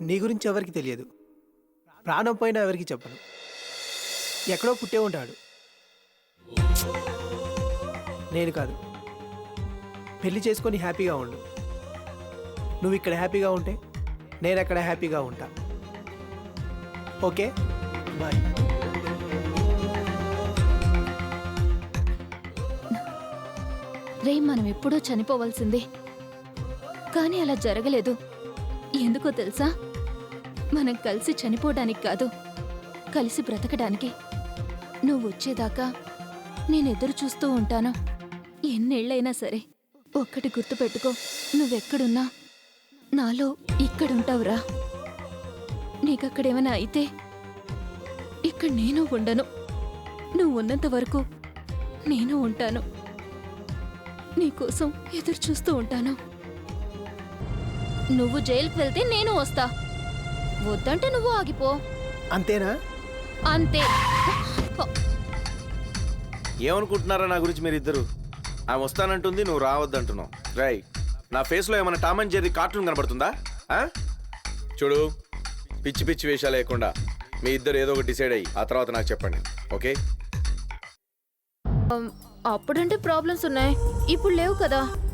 నీ గురించి ఎవరికి తెలియదు. ప్రాణం పోయినా ఎవరికి చెప్పను. ఎక్కడో పుట్టే ఉంటాడు. నేను కాదు. పెళ్ళి చేసుకొని హ్యాపీగా ఉండు. నువ్వు ఇక్కడ హ్యాపీగా ఉంటే నేను అక్కడ హ్యాపీగా ఉంటా. ఓకే? బాయ్. రే మనం ఎప్పుడో చనిపోవాల్సిందే. కానీ అలా జరగలేదు. ఎందుకో తెలుసా? మనం కలిసి చనిపోవడానికి కాదు కలిసి బ్రతకడానికి. నువ్వు వచ్చేదాకా నేను ఎదురు చూస్తూ ఉంటాను. ఎన్నేళ్ళైనా సరే ఒక్కటి గుర్తుపెట్టుకో నువ్వెక్కడున్నా నాలో ఇక్కడుంటావురా. నీకక్కడేమైనా అయితే ఇక్కడ నేను ఉండను. నువ్వు ఉన్నంత వరకు నేను ఉంటాను. నీకోసం ఎదురు చూస్తూ ఉంటాను. నువ్వు జైలుకి వెళ్తే నేను వస్తా. వద్దంటే నువ్వు ఆగిపో. అంతేనా? అంతే. ఏమనుకుంటున్నారా నా గురించి మీరిద్దరు? ఆమె వస్తానంటుంది నువ్వు రావద్దంటున్నావు. రై నా ఫేస్లో ఏమైనా టామ్ అండ్ జెర్రీ కార్టూన్ కనబడుతుందా? ఆ? చూడు పిచ్చి పిచ్చి వేషాలు లేకుండా మీ ఇద్దరు ఏదో ఒకటి డిసైడ్ అయ్యి ఆ తర్వాత నాకు చెప్పండి. ఓకే? అప్పుడంటే ప్రాబ్లమ్స్ ఉన్నాయి. ఇప్పుడు లేవు కదా.